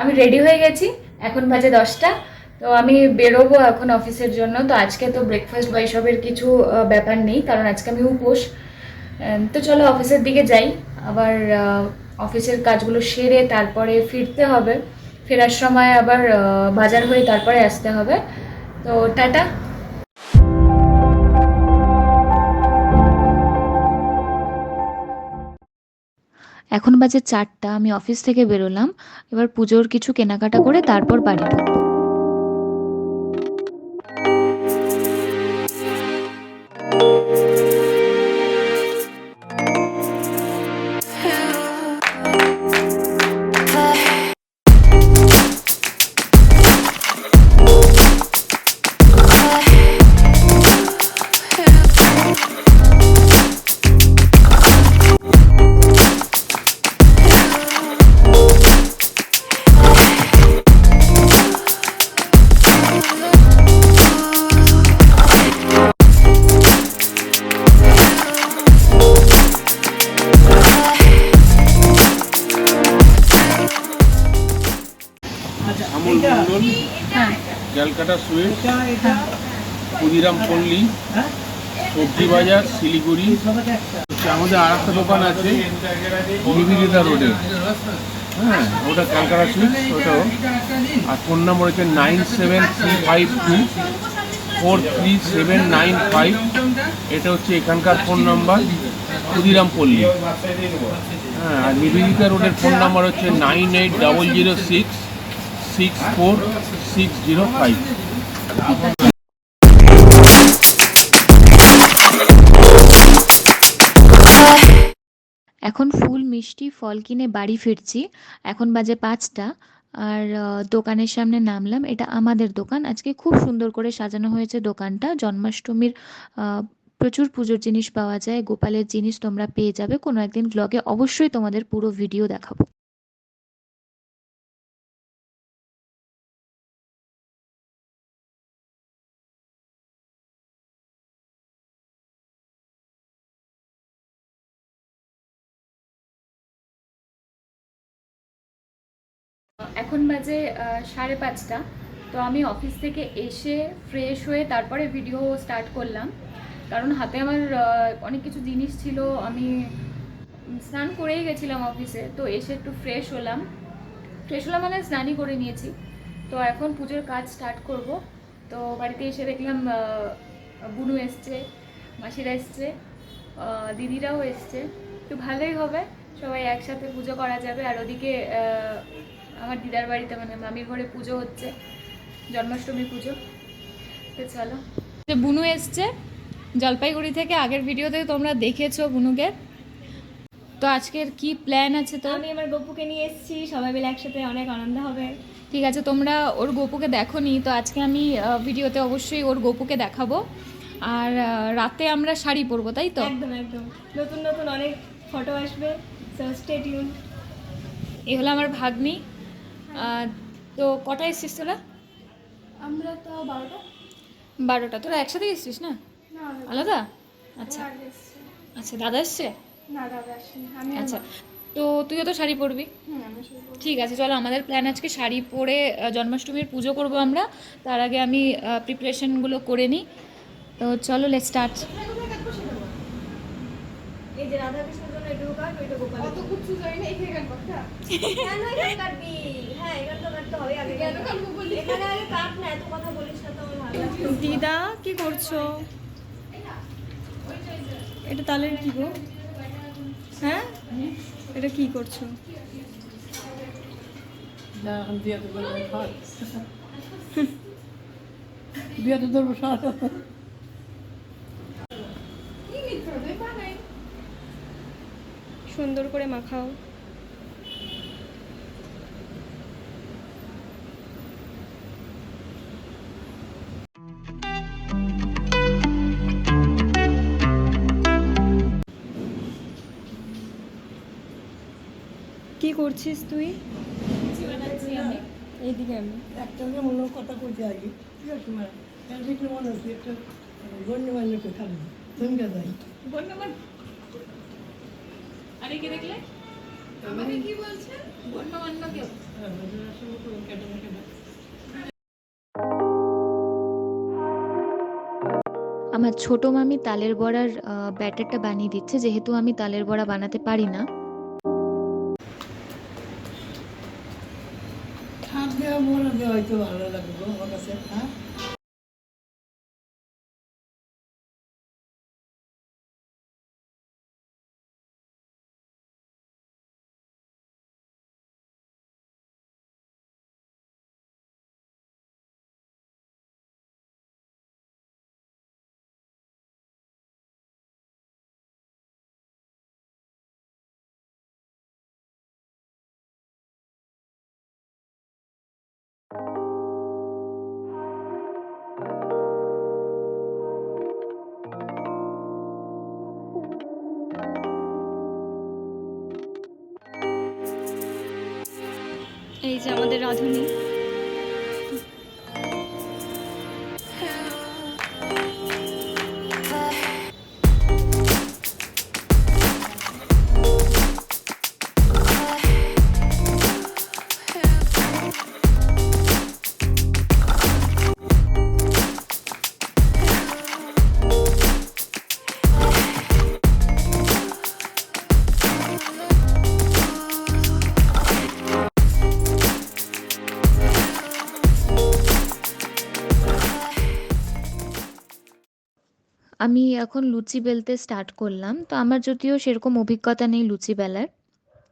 আমি রেডি হয়ে গেছি, এখন বাজে দশটা। তো আমি বেরোবো এখন অফিসের জন্য। তো আজকে তো ব্রেকফাস্ট বা এসবের কিছু ব্যাপার নেই, কারণ আজকে আমি উপোস। তো চলো অফিসের দিকে যাই। আবার অফিসের কাজগুলো সেরে তারপরে ফিরতে হবে। ফেরার সময় আবার বাজার হয়ে তারপরে আসতে হবে। তো টাটা। এখন বাজে চারটা, আমি অফিস থেকে বেরোলাম। এবার পুজোর কিছু কেনাকাটা করে তারপর বাড়ি ঢুকবো। ক্যালকাটা সুইট ক্ষুদিরাম পল্লী সবজি বাজার শিলিগুড়ি আমাদের আর একটা দোকান আছে, নিবেদিতা রোডে। হ্যাঁ ওটা ক্যালকাটা সুইট, ওটাও। আর ফোন নাম্বার হচ্ছে nine seven three five two four three seven nine five. এটা হচ্ছে এখানকার ফোন নাম্বার, ক্ষুদিরাম পল্লী। হ্যাঁ আর নিবেদিতা রোডের ফোন নাম্বার হচ্ছে nine eight double zero six. এখন ফুল মিষ্টি ফল কিনে বাড়ি ফিরছি। এখন বাজে পাঁচটা, আর দোকানের সামনে নামলাম। এটা আমাদের দোকান। আজকে খুব সুন্দর করে সাজানো হয়েছে দোকানটা। জন্মাষ্টমীর প্রচুর পুজোর জিনিস পাওয়া যায়। গোপালের জিনিস তোমরা পেয়ে যাবে। কোনো একদিন ব্লগে অবশ্যই তোমাদের পুরো ভিডিও দেখাবো। এখন বাজে সাড়ে পাঁচটা। তো আমি অফিস থেকে এসে ফ্রেশ হয়ে তারপরে ভিডিও স্টার্ট করলাম। কারণ হাতে আমার অনেক কিছু জিনিস ছিল। আমি স্নান করেই গেছিলাম অফিসে তো এসে একটু ফ্রেশ হলাম। ফ্রেশ হলাম মানে স্নানই করে নিয়েছি। তো এখন পুজোর কাজ স্টার্ট করব। তো বাড়িতে এসে দেখলাম বুনু এসছে, মাসিরা এসছে দিদিরাও এসছে। তো ভালোই হবে। সবাই একসাথে পুজো করা যাবে। আর ওদিকে আমার দিদার বাড়িতে মানে মামির ঘরে পুজো হচ্ছে জন্মাষ্টমী পুজো। তো চলো। যে বুনু এসছে জলপাইগুড়ি থেকে আগের ভিডিওতে তোমরা দেখেছ বুনুকে। তো আজকের কি প্ল্যান আছে তো আমি আমার গপুকে নিয়ে এসেছি সবাই মিলে একসাথে অনেক আনন্দ হবে। ঠিক আছে তোমরা ওর গপুকে দেখো নি তো আজকে আমি ভিডিওতে অবশ্যই ওর গপুকে দেখাবো। আর রাতে আমরা শাড়ি পরবো তাই তো? একদম একদম। নতুন নতুন অনেক ফটো আসবে সো স্টে টিউন এই হলো আমার ভাগ্নি। তো কটায় এসছিস তোরা আমরা তো বারোটা। বারোটা। তোরা একসাথে এসছিস না? আলাদা? আচ্ছা। আচ্ছা দাদা এসছে? দাদা আচ্ছা। তো তুইও তো শাড়ি পরবি? ঠিক আছে চলো আমাদের প্ল্যান আজকে শাড়ি পরে জন্মাষ্টমীর পুজো করব আমরা। তার আগে আমি প্রিপারেশনগুলো করে নিই। তো চলো লেট স্টার্ট এই যে রাধা কৃষ্ণের জন্য কাট ওইটা গোপাল অত কুচ্ছু যাই না এখানে কাট কেন এখানে কাটবি? দিদা কি করছ? এটা তাহলে কি গো? হ্যাঁ? এটা কি করছ? বিয়েতে ধরবো সারা সুন্দর করে মাখাও। কি করছিস তুই? আমার ছোট মামি তালের বড়ার ব্যাটারটা বানিয়ে দিচ্ছে। যেহেতু আমি তালের বড়া বানাতে পারি না হাত দেওয়া মনে হয়তো ভালো লাগবে আমার কাছে হ্যাঁ? এই যে আমাদের রাঁধুনি। আমি এখন লুচি বেলতে স্টার্ট করলাম। তো আমার যদিও সেরকম অভিজ্ঞতা নেই লুচি বেলার।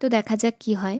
তো দেখা যাক কি হয়।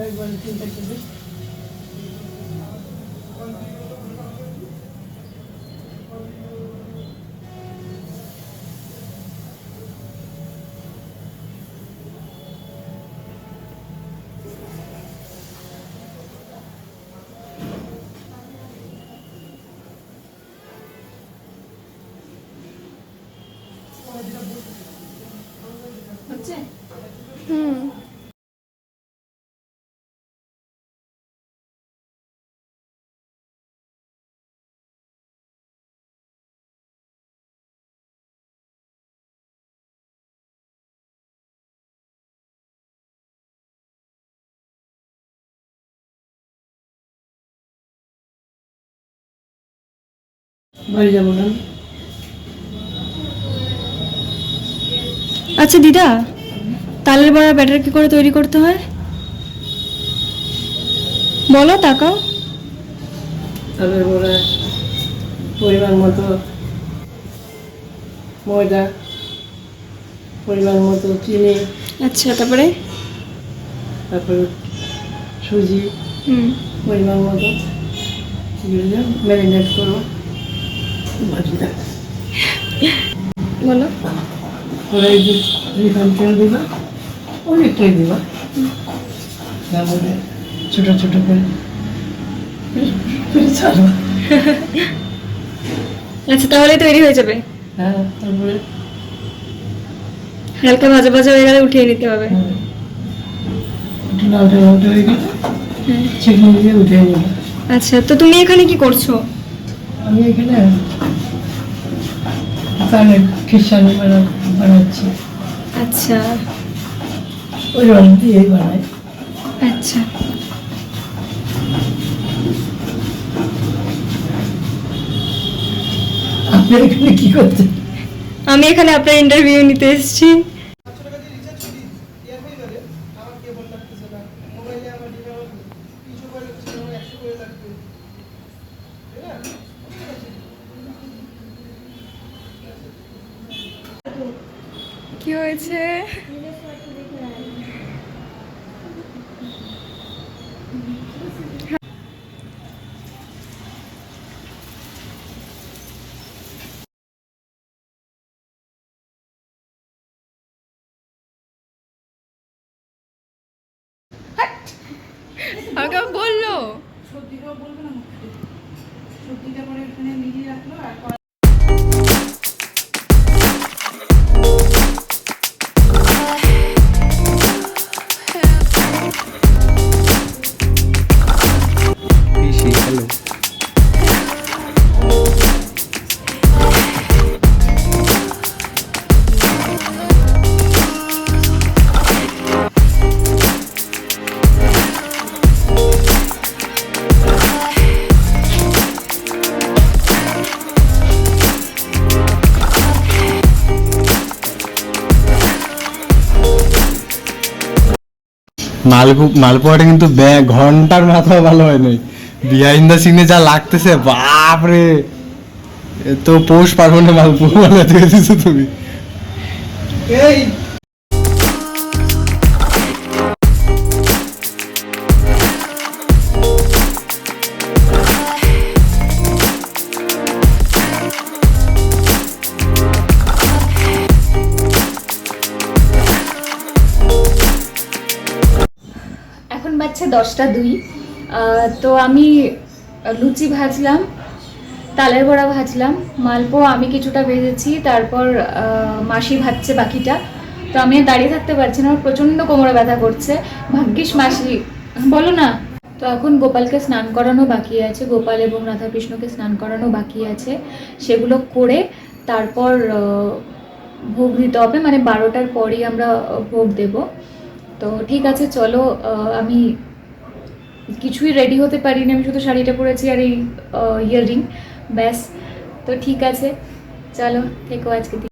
বেশি বেশি একবারে চিন্তা করবে হুম বাড়ি যাব না। আচ্ছা দিদা তালের বড়া ব্যাটার কি করে তৈরি করতে হয়? বলো তাকাও। তাদের পরে পরিমাণ মতো ময়দা পরিমাণ মতো চিনি। আচ্ছা তারপরে? তারপরে সুজি। হুম। পরিমাণ মতো। ম্যারিনেট করো রিফাইন তেল অনেকটাই তারপরে ছোটো ছোটো করে আচ্ছা তাহলে তৈরি হয়ে যাবে। হ্যাঁ তারপরে হালকা ভাজা ভাজা হয়ে গেলে উঠিয়ে নিতে হবে। হ্যাঁ, হয়ে আচ্ছা তো তুমি এখানে কি করছ? আমি এখানে দোকানে খ্রিস্টানি বানা- বানাচ্ছি। আচ্ছা। ওই রং দিয়েই বানাই। আচ্ছা। আপনি এখানে কি করছেন? আমি এখানে আপনার ইন্টারভিউ নিতে এসেছি। হয়েছে। বলল। সবজিটাও বলবে না করে এখানে মিলিয়ে রাখল আর মালপু, মালপোয়াটা কিন্তু ঘণ্টার মাথা ভালো হয় নাই বিহাইন্ড দ্য সিনে যা লাগতেছে বাপ রে তো পৌষ পার্বণে মালপোয়া বানাতে গেছিস তুমি। এই দশটা দুই। তো আমি লুচি ভাজলাম, তালের বড়া ভাজলাম মালপোয়া আমি কিছুটা ভেজেছি, তারপর মাসি ভাজছে বাকিটা। তো আমি দাঁড়িয়ে থাকতে পারছি না, আমার প্রচণ্ড কোমরে ব্যথা করছে। ভাগ্যিস মাসি, বলো না। তো এখন গোপালকে স্নান করানো বাকি আছে, গোপাল এবং রাধাকৃষ্ণকে স্নান করানো বাকি আছে। সেগুলো করে তারপর ভোগ দিতে হবে মানে বারোটার পরই আমরা ভোগ দেব। তো ঠিক আছে, চলো আমি কিছুই রেডি হতে পারিনি। আমি শুধু শাড়িটা পরেছি আর এই ইয়াররিং ব্যাস, তো ঠিক আছে। চলো, থেকো আজকে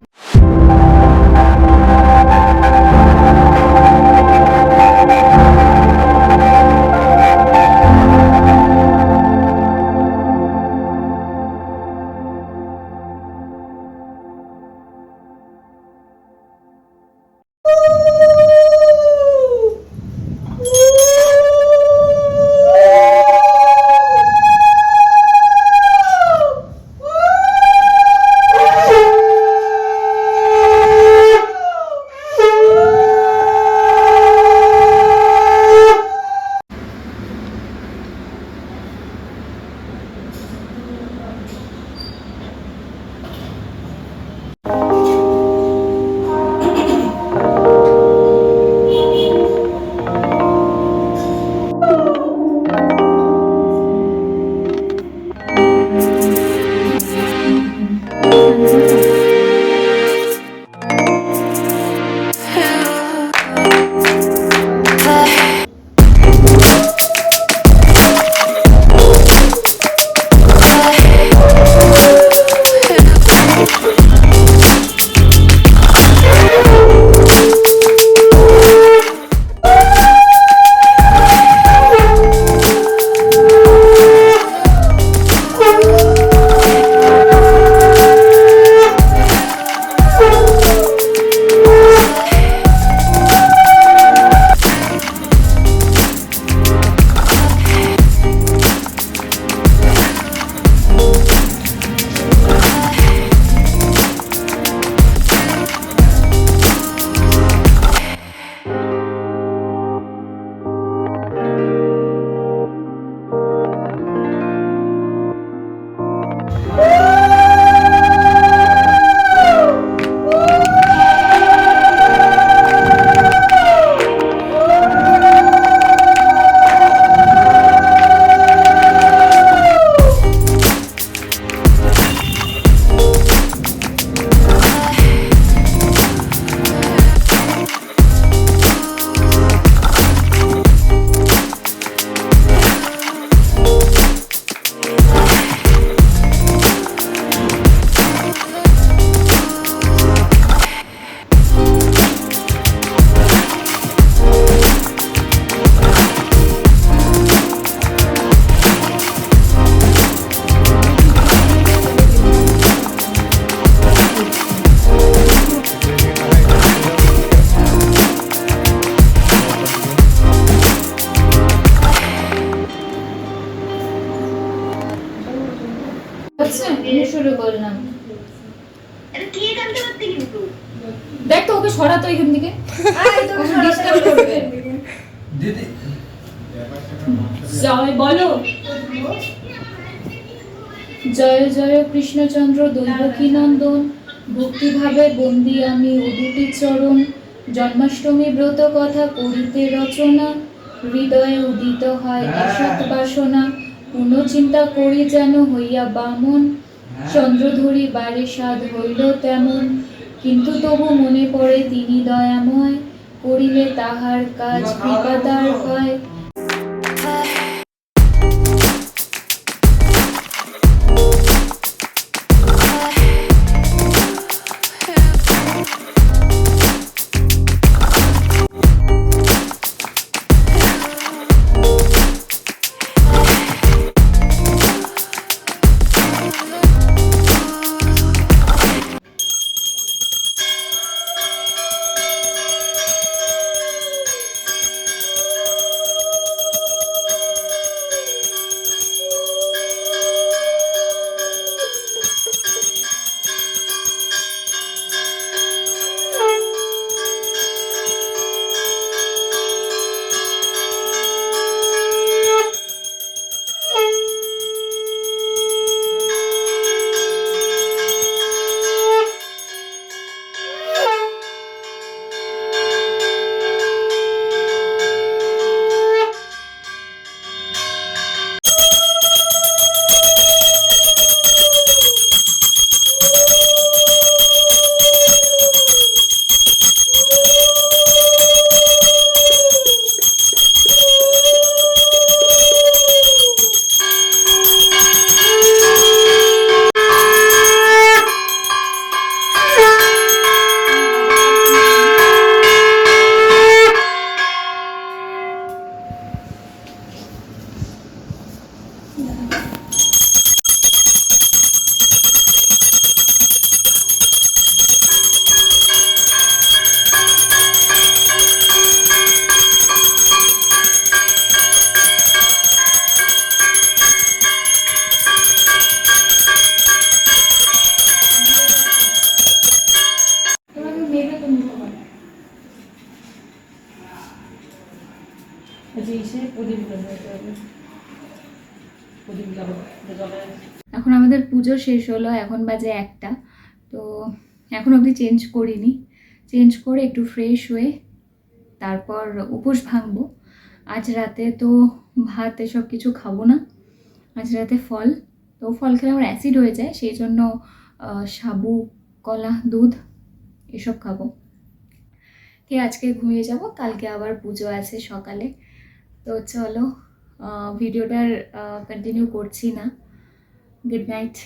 জয় জয় কৃষ্ণচন্দ্র দৈবকী নন্দন ভক্তিভাবে বন্দি আমি উদুটি চরণ জন্মাষ্টমী ব্রত কথা করিতে রচনা হৃদয়ে উদিত হয় অসৎ বাসনা চিন্তা করি যেন হইয়া বামন চন্দ্রধরি বারে সাধ হইল তেমন কিন্তু তবু মনে পড়ে তিনি দয়াময় করিলে তাহার কাজ কৃপাদার হয়। এখন আমাদের পুজো শেষ হলো, এখন বাজে একটা। তো এখন অবধি চেঞ্জ করিনি। চেঞ্জ করে একটু ফ্রেশ হয়ে তারপর উপোস ভাঙবো। আজ রাতে তো ভাত এসব কিছু খাব না। আজ রাতে ফল। তো ফল খেলে আমার অ্যাসিড হয়ে যায়, সেই জন্য সাবু, কলা, দুধ এসব খাব। ঠিক আজকে ঘুমিয়ে যাব, কালকে আবার পুজো আছে সকালে। তো চলো ভিডিওটার কন্টিনিউ করছি না। Good night